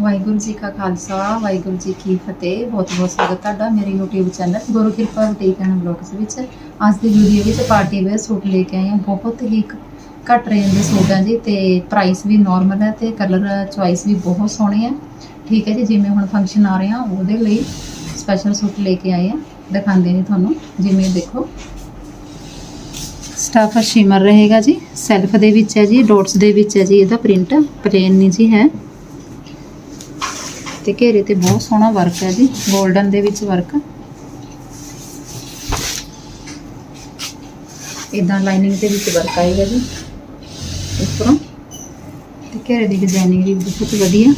ਵਾਹਿਗੁਰੂ ਜੀ ਕਾ ਖਾਲਸਾ, ਵਾਹਿਗੁਰੂ ਜੀ ਕੀ ਫਤਿਹ। ਬਹੁਤ ਬਹੁਤ ਸਵਾਗਤ ਤੁਹਾਡਾ ਮੇਰੇ YouTube ਚੈਨਲ ਗੁਰੂ ਕਿਰਪਾ ਬੁਟੀਕ ਐਂਡ ਬਲੌਗਸ ਵਿੱਚ। ਅੱਜ ਦੀ ਵੀਡੀਓ ਵਿੱਚ ਪਾਰਟੀ ਵੇਅਰ ਸੂਟ ਲੈ ਕੇ ਆਏ ਹਾਂ। ਬਹੁਤ ਹੀ ਘੱਟ ਰੇਂਜ ਦੇ ਸੂਟ ਆ ਜੀ ਤੇ ਪ੍ਰਾਈਸ ਵੀ ਨਾਰਮਲ ਹੈ ਤੇ ਕਲਰ ਚੁਆਇਸ ਵੀ ਬਹੁਤ ਸੋਹਣੀ ਹੈ ਠੀਕ ਹੈ ਜੀ, ਜਿਵੇਂ ਹੁਣ ਫੰਕਸ਼ਨ ਆ ਰਹੇ ਆ ਉਹਦੇ ਲਈ ਸਪੈਸ਼ਲ ਸੂਟ ਲੈ ਕੇ ਆਏ ਆ ਦਿਖਾਉਂਦੇ ਨੇ ਤੁਹਾਨੂੰ, ਜਿਵੇਂ ਦੇਖੋ। ਸਟਾਫ ਸ਼ਿਮਰ ਰਹੇਗਾ ਜੀ। ਸੈਲਫ ਦੇ ਵਿੱਚ ਹੈ ਜੀ ਡੋਟਸ ਦੇ ਵਿੱਚ ਹੈ ਜੀ, ਇਹਦਾ ਪ੍ਰਿੰਟ ਪਲੇਨ ਨਹੀਂ ਜੀ ਹੈ। ਤੇ ਘੇਰੇ ਤੇ ਬਹੁਤ ਸੋਹਣਾ ਵਰਕ ਹੈ ਜੀ 골ਡਨ ਦੇ ਵਿੱਚ ਵਰਕ ਇਦਾਂ ਲਾਈਨਿੰਗ ਦੇ ਵਿੱਚ ਵਰਕ ਆਏਗਾ ਜੀ, ਉੱਪਰੋਂ। ਤੇ ਘੇਰੇ ਦੀ ਡਿਜ਼ਾਈਨਿੰਗ ਵੀ ਬਹੁਤ ਵਧੀਆ।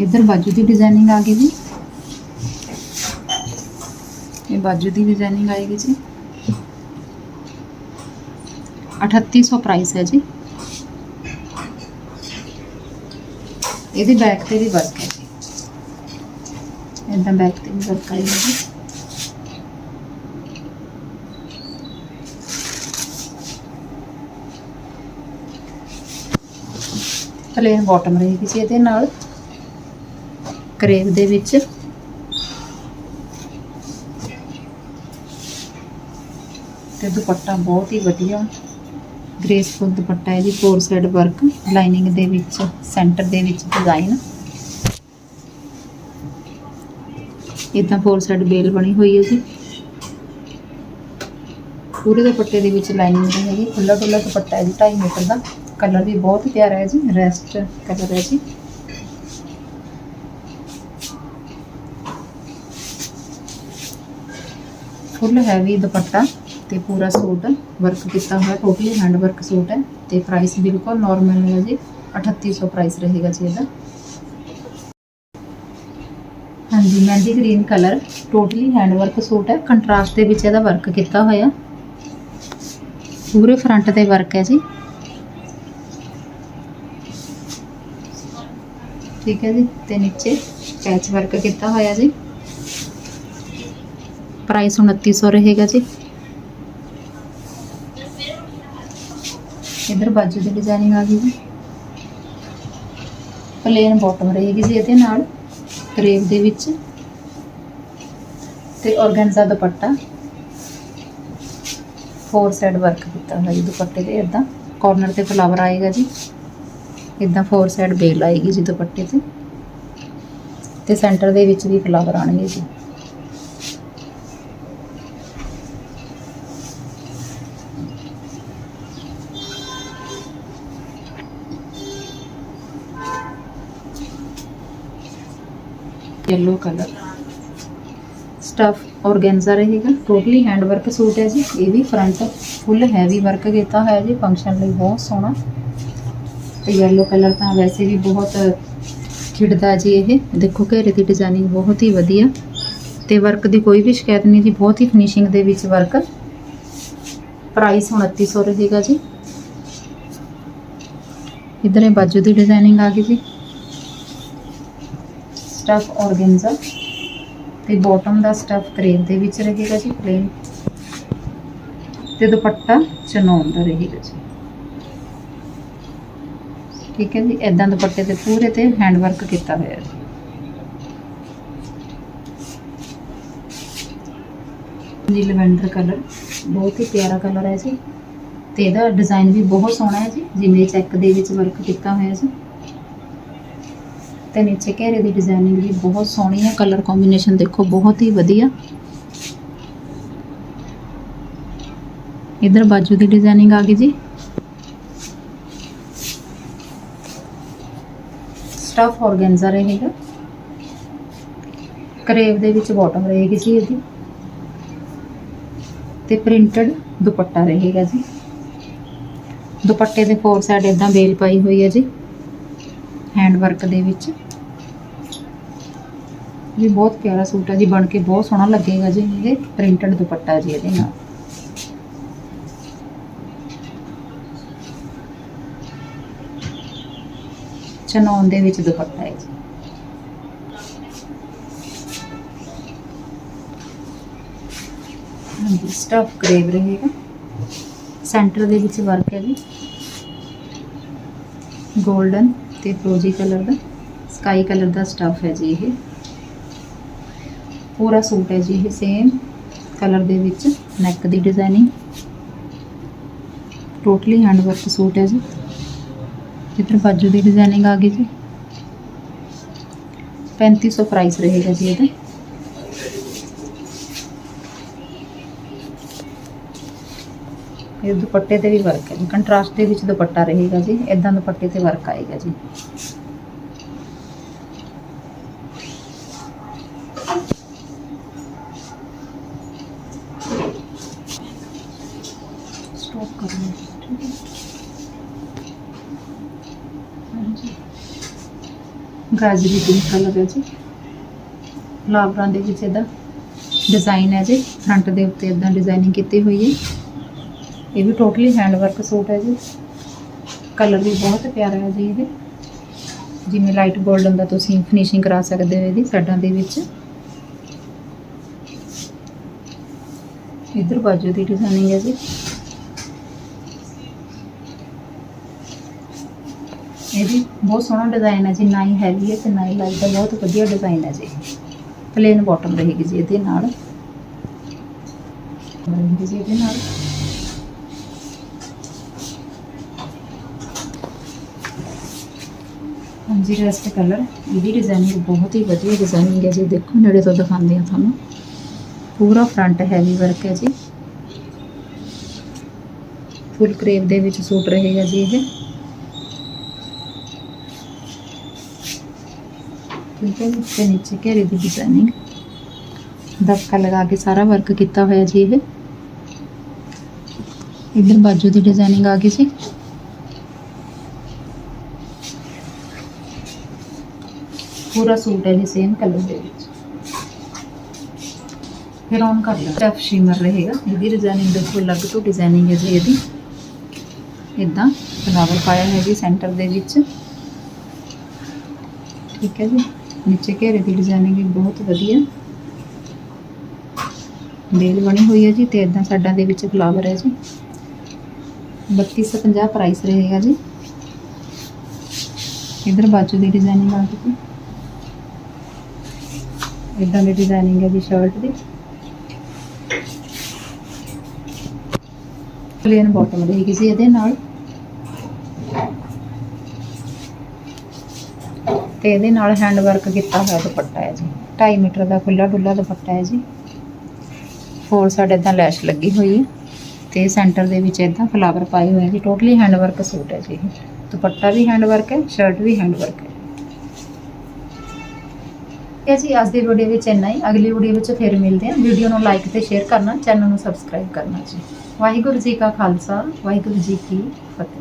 ਇਧਰ ਬਾਜੂ ਦੀ ਡਿਜ਼ਾਈਨਿੰਗ ਆ ਗਈ ਜੀ। ਇਹ ਬਾਜੂ ਦੀ ਡਿਜ਼ਾਈਨਿੰਗ ਆਏਗੀ ਜੀ। 3800 ਪ੍ਰਾਈਸ ਹੈ ਜੀ। ਇਹਦੀ ਬੈਕ ਤੇ ਵੀ ਵਰਕ ਹੈ ਜੀ। ਇਦਾਂ ਬੈਕ ਤੇ ਵੀ ਵਰਕ ਆਈ ਜੀ ਪਲੇਨ ਬਾਟਮ ਰਹੇਗੀ ਜੀ ਇਹਦੇ ਨਾਲ। ਕਰੇਵ ਦੇ ਵਿੱਚ। ਤੇ ਦੁਪੱਟਾ ਬਹੁਤ ਹੀ ਵਧੀਆ। ਗ੍ਰੇਸਫੁਲ ਦੁਪੱਟਾ ਹੈ ਜੀ ਫੋਰ ਸਾਈਡ ਵਰਕ ਲਾਈਨਿੰਗ ਦੇ ਵਿੱਚ ਸੈਂਟਰ ਦੇ ਵਿੱਚ ਡਿਜ਼ਾਈਨ ਇਦਾਂ ਫੋਰ ਸਾਈਡ ਬੇਲ ਬਣੀ ਹੋਈ ਹੈ ਜੀ। ਪੂਰੇ ਦੁਪੱਟੇ ਦੇ ਵਿੱਚ ਲਾਈਨਿੰਗ ਨਹੀਂ ਹੈਗੀ ਖੁੱਲਾ ਖੁੱਲਾ ਦੁਪੱਟਾ ਹੈ ਜੀ 2.5 ਮੀਟਰ ਦਾ। ਕਲਰ ਵੀ ਬਹੁਤ ਪਿਆਰਾ ਹੈ ਜੀ ਰੈਸਟ ਕਲਰ ਹੈ ਜੀ। Full heavy dupatta. ਤੇ ਪੂਰਾ ਸੂਟ ਵਰਕ ਕੀਤਾ ਹੋਇਆ ਟੋਟਲੀ ਹੈਂਡ ਵਰਕ ਸੂਟ ਹੈ ਤੇ ਪ੍ਰਾਈਸ ਬਿਲਕੁਲ ਨਾਰਮਲ ਹੈ ਜੀ 3800 ਪ੍ਰਾਈਸ ਰਹੇਗਾ ਜੀ ਇਹਦਾ। ਹਾਂਜੀ, mehndi green colour totally hand work suit ਹੈ ਕੰਟਰਾਸਟ ਦੇ ਵਿੱਚ ਇਹਦਾ ਵਰਕ ਕੀਤਾ ਹੋਇਆ। ਪੂਰੇ ਫਰੰਟ ਤੇ ਵਰਕ ਹੈ ਜੀ। ਠੀਕ ਹੈ ਜੀ, ਤੇ ਨੀਚੇ ਪੈਚ ਵਰਕ ਕੀਤਾ ਹੋਇਆ ਜੀ। ਪ੍ਰਾਈਸ 2900 ਰਹੇਗਾ ਜੀ। ਇਧਰ ਬਾਜੂ ਦੀ ਡਿਜ਼ਾਈਨਿੰਗ ਆ ਗਈ ਜੀ। ਪਲੇਨ ਬਾਟਮ ਰਹੇਗੀ ਜੀ ਇਹਦੇ ਨਾਲ ਕਰੇਵ ਦੇ ਵਿੱਚ। ਤੇ organza dupatta. Four side work ਕੀਤਾ ਹੋਇਆ ਜੀ ਦੁਪੱਟੇ ਤੇ ਇਦਾਂ ਕਾਰਨਰ ਤੇ ਫਲਾਵਰ ਆਏਗਾ ਜੀ। ਇਦਾਂ ਫੋਰ ਸਾਈਡ ਬੇਲ ਆਏਗੀ ਜੀ ਦੁਪੱਟੇ ਤੇ। ਤੇ ਸੈਂਟਰ ਦੇ ਵਿੱਚ ਵੀ ਫਲਾਵਰ ਆਣਗੇ ਜੀ। Yellow ਕਲਰ ਸਟਫ ਔਰਗੈਂਜ਼ਾ ਰਹੇਗਾ। ਟੋਟਲੀ ਹੈਂਡ ਵਰਕ ਸੂਟ ਹੈ ਜੀ। ਇਹ ਵੀ ਫਰੰਟ ਫੁੱਲ ਹੈਵੀ ਵਰਕ ਕੀਤਾ ਹੋਇਆ ਜੀ। ਫੰਕਸ਼ਨ ਲਈ ਬਹੁਤ ਸੋਹਣਾ। ਤੇ yellow ਕਲਰ ਤਾਂ ਵੈਸੇ ਵੀ ਬਹੁਤ ਖਿੜਦਾ ਜੀ ਇਹ। ਦੇਖੋ ਘੇਰੇ ਦੀ ਡਿਜ਼ਾਈਨਿੰਗ ਬਹੁਤ ਹੀ ਵਧੀਆ। ਤੇ ਵਰਕ ਦੀ ਕੋਈ ਵੀ ਸ਼ਿਕਾਇਤ ਨਹੀਂ ਜੀ। ਬਹੁਤ ਹੀ ਫਿਨਿਸ਼ਿੰਗ ਦੇ ਵਿੱਚ ਵਰਕ ਪ੍ਰਾਈਸ 2900 ਰਹੇਗਾ ਜੀ। ਇਧਰ ਇਹ ਬਾਜੂ ਦੀ ਡਿਜ਼ਾਈਨਿੰਗ ਆ ਗਈ ਜੀ। ਸਟਫ ਔਰਗੈਂਜ਼ਾ ਤੇ ਬਾਟਮ ਦਾ ਸਟਫ ਕਰੇਵ ਦੇ ਵਿੱਚ ਰਹੇਗਾ ਜੀ ਪਲੇਨ ਤੇ ਦੁਪੱਟਾ ਚਨੌਨ ਦਾ ਰਹੇਗਾ ਜੀ। ਠੀਕ ਹੈ ਜੀ ਇਦਾਂ ਦੁਪੱਟੇ ਤੇ ਪੂਰੇ ਤੇ ਹੈਂਡ ਵਰਕ ਕੀਤਾ ਹੋਇਆ ਹੈ ਜੀ ਲਵੈਂਡਰ ਕਲਰ ਬਹੁਤ ਹੀ ਪਿਆਰਾ ਕਲਰ ਹੈ ਜੀ ਤੇ ਇਹਦਾ ਡਿਜ਼ਾਈਨ ਵੀ ਬਹੁਤ ਸੋਹਣਾ ਹੈ ਜੀ, ਜਿਵੇਂ ਚੈੱਕ ਦੇ ਵਿੱਚ ਵਰਕ ਕੀਤਾ ਹੋਇਆ ਜੀ। ਤੇ ਨੀਚੇ ਘੇਰੇ ਦੀ ਡਿਜ਼ਾਈਨਿੰਗ ਵੀ ਬਹੁਤ ਸੋਹਣੀ ਹੈ ਕਲਰ ਕੰਬੀਨੇਸ਼ਨ ਦੇਖੋ ਬਹੁਤ ਹੀ ਵਧੀਆ। ਇਧਰ ਬਾਜੂ ਦੀ ਡਿਜ਼ਾਈਨਿੰਗ ਆ ਗਈ ਜੀ। ਸਟਫ ਔਰਗੈਂਜ਼ਾ ਰਹੇਗਾ। ਕਰੇਵ ਦੇ ਵਿੱਚ ਬਾਟਮ ਰਹੇਗੀ ਜੀ ਇਹਦੀ। ਤੇ ਪ੍ਰਿੰਟਡ ਦੁਪੱਟਾ ਰਹੇਗਾ ਜੀ। ਦੁਪੱਟੇ ਦੇ ਫੋਰ ਸਾਈਡ ਇਦਾਂ ਬੇਲ ਪਾਈ ਹੋਈ ਹੈ ਜੀ। ਹੈਂਡ ਵਰਕ ਦੇ ਵਿੱਚ। ਇਹ ਬਹੁਤ ਪਿਆਰਾ ਸੂਟ ਹੈ ਜੀ, ਬਣ ਕੇ ਬਹੁਤ ਸੋਹਣਾ ਲੱਗੇਗਾ ਜੀ। ਇਹਦੇ ਪ੍ਰਿੰਟਡ ਦੁਪੱਟਾ ਜੀ ਇਹਦੇ ਨਾਲ। ਚਨੌਨ ਦੇ ਵਿੱਚ ਦੁਪੱਟਾ ਹੈ ਜੀ। ਹਾਂਜੀ ਸਟਫ ਕਰੇਵ ਰਹੇਗਾ। ਸੈਂਟਰ ਦੇ ਵਿੱਚ ਵਰਕ ਹੈ ਜੀ। 골ਡਨ ਤੇ ਫਰੋਜੀ ਕਲਰ ਦਾ ਸਕਾਈ ਕਲਰ ਦਾ ਸਟਫ ਹੈ ਜੀ ਇਹ। ਪੂਰਾ ਸੂਟ ਹੈ ਜੀ ਇਹ ਸੇਮ ਕਲਰ ਦੇ ਵਿੱਚ ਨੈਕ ਦੀ designing totally hand work suit ਹੈ ਜੀ। ਇੱਧਰ ਬਾਜੂ ਦੀ ਡਿਜ਼ਾਈਨਿੰਗ ਆ ਗਈ ਜੀ। 3500 ਪ੍ਰਾਈਸ ਰਹੇਗਾ ਜੀ ਇਹਦਾ। ਇਹ ਦੁਪੱਟੇ ਤੇ ਵੀ ਵਰਕ ਹੈ। ਜੀ ਕੰਟਰਾਸਟ ਦੇ ਵਿੱਚ ਦੁਪੱਟਾ ਰਹੇਗਾ ਜੀ। ਇਦਾਂ ਦੁਪੱਟੇ ਤੇ ਵਰਕ ਆਏਗਾ ਜੀ। ਸਟਾਪ ਕਰਨਾ। ਠੀਕ ਹੈ। ਗਾਜਰੀ ਪਿੰਕ ਕਲਰ ਹੈ ਜੀ। ਫਲਾਵਰਾਂ ਦੇ ਵਿੱਚ ਇਹਦਾ ਡਿਜ਼ਾਈਨ ਹੈ ਜੀ। ਫਰੰਟ ਦੇ ਉੱਤੇ ਇਦਾਂ ਡਿਜ਼ਾਈਨਿੰਗ ਕੀਤੀ ਹੋਈ ਹੈ। ਇਹ ਵੀ ਟੋਟਲੀ ਹੈਂਡ ਵਰਕ ਸੂਟ ਹੈ ਜੀ। ਕਲਰ ਵੀ ਬਹੁਤ ਪਿਆਰਾ ਹੈ ਜੀ ਇਹਦੇ। ਜਿਵੇਂ ਲਾਈਟ 골ਡਨ ਦਾ ਤੁਸੀਂ ਫਿਨਿਸ਼ਿੰਗ ਕਰਾ ਸਕਦੇ ਹੋ ਇਹਦੀ ਸਾਈਡਾਂ ਦੇ ਵਿੱਚ। ਇਧਰ ਬਾਜੂ ਦੀ ਡਿਜ਼ਾਈਨਿੰਗ ਹੈ ਜੀ। ਇਹ ਵੀ ਬਹੁਤ ਸੋਹਣਾ ਡਿਜ਼ਾਈਨ ਹੈ ਜੀ। ਨਾ ਹੀ ਹੈਵੀ ਹੈ ਤੇ ਨਾ ਹੀ ਲਾਈਟ ਦਾ ਬਹੁਤ ਵਧੀਆ ਡਿਜ਼ਾਈਨ ਹੈ ਜੀ। ਪਲੇਨ ਬਾਟਮ ਰਹੇਗੀ ਜੀ ਇਹਦੇ ਨਾਲ। ਜੀ ਇਹਦੇ ਨਾਲ ਹਾਂਜੀ ਰੈਸਟ ਕਲਰ ਇਹਦੀ ਡਿਜ਼ਾਈਨਿੰਗ ਬਹੁਤ ਹੀ ਵਧੀਆ ਡਿਜ਼ਾਈਨਿੰਗ ਹੈ ਜੀ। ਦੇਖੋ ਨੇੜੇ ਤੋਂ ਦਿਖਾਉਂਦੇ ਆ ਤੁਹਾਨੂੰ। ਪੂਰਾ ਫਰੰਟ ਹੈਵੀ ਵਰਕ ਹੈ ਜੀ। ਫੁੱਲ ਕਰੇਵ ਦੇ ਵਿੱਚ ਸੂਟ ਰਹੇਗਾ ਜੀ ਇਹ। ਠੀਕ ਹੈ ਤੇ ਨੀਚੇ ਘੇਰੇ ਦੀ ਡਿਜ਼ਾਈਨਿੰਗ ਦਬਕਾ ਲਗਾ ਕੇ ਸਾਰਾ ਵਰਕ ਕੀਤਾ ਹੋਇਆ ਜੀ ਇਹ। ਇਧਰ ਬਾਜੂ ਦੀ ਡਿਜ਼ਾਈਨਿੰਗ ਆ ਗਈ ਜੀ ਪੂਰਾ ਸੂਟ ਹੈ ਜੀ ਸੇਮ ਕਲਰ ਦੇ ਵਿੱਚ। ਫਿਰ ਔਨ ਕਰ ਲਓ। ਟਫ ਸ਼ਿਮਰ ਰਹੇਗਾ। ਇਹਦੀ ਡਿਜ਼ਾਈਨਿੰਗ ਦੇਖੋ, ਅਲੱਗ ਤੋਂ ਡਿਜ਼ਾਈਨਿੰਗ ਹੈ ਜੀ ਇਹਦੀ। ਇਦਾਂ ਫਲਾਵਰ ਪਾਇਆ ਹੈ ਜੀ ਸੈਂਟਰ ਦੇ ਵਿੱਚ। ਠੀਕ ਹੈ ਜੀ। ਨੀਚੇ ਘੇਰੇ ਦੀ ਡਿਜ਼ਾਈਨਿੰਗ ਵੀ ਬਹੁਤ ਵਧੀਆ। ਬੇਲ ਬਣੀ ਹੋਈ ਹੈ ਜੀ ਤੇ ਇਦਾਂ ਸਾਡਾ ਦੇ ਵਿੱਚ ਫਲਾਵਰ ਹੈ ਜੀ। 3250 ਪ੍ਰਾਈਸ ਰਹੇਗਾ ਜੀ। ਇਧਰ ਬਾਜੂ ਦੀ ਡਿਜ਼ਾਈਨਿੰਗ ਆ ਗਈ ਇਦਾਂ ਦੀ ਡਿਜ਼ਾਈਨਿੰਗ ਹੈ ਜੀ ਸ਼ਰਟ ਦੀ। ਪਲੇਨ ਬਾਟਮ ਰਹੇਗੀ ਜੀ ਇਹਦੇ ਨਾਲ। ਤੇ ਇਹਦੇ ਨਾਲ ਹੈਂਡ ਵਰਕ ਕੀਤਾ ਹੋਇਆ ਦੁਪੱਟਾ ਹੈ ਜੀ। 2.5 ਮੀਟਰ ਦਾ ਖੁੱਲਾ ਡੁੱਲਾ ਦੁਪੱਟਾ ਹੈ ਜੀ। ਫੋਰ ਸਾਈਡ ਇਦਾਂ ਲੈਸ਼ ਲੱਗੀ ਹੋਈ ਹੈ। ਤੇ ਸੈਂਟਰ ਦੇ ਵਿੱਚ ਇਦਾਂ ਫਲਾਵਰ ਪਾਏ ਹੋਏ ਆ ਜੀ। ਟੋਟਲੀ ਹੈਂਡ ਵਰਕ ਸੂਟ ਹੈ ਜੀ ਦੁਪੱਟਾ ਵੀ ਹੈਂਡ ਵਰਕ ਹੈ ਸ਼ਰਟ ਵੀ ਹੈਂਡ ਵਰਕ ਹੈ। ਇਹ ਜੀ ਅੱਜ ਦੀ ਵੀਡੀਓ ਵਿੱਚ ਇੰਨਾ ਹੀ। ਅਗਲੀ ਵੀਡੀਓ ਵਿੱਚ ਫਿਰ ਮਿਲਦੇ ਹਾਂ। ਵੀਡੀਓ ਨੂੰ ਲਾਈਕ ਤੇ ਸ਼ੇਅਰ ਕਰਨਾ ਚੈਨਲ ਨੂੰ ਸਬਸਕ੍ਰਾਈਬ ਕਰਨਾ ਜੀ। ਵਾਹਿਗੁਰੂ ਜੀ ਕਾ ਖਾਲਸਾ, ਵਾਹਿਗੁਰੂ ਜੀ ਕੀ ਫਤਿਹ।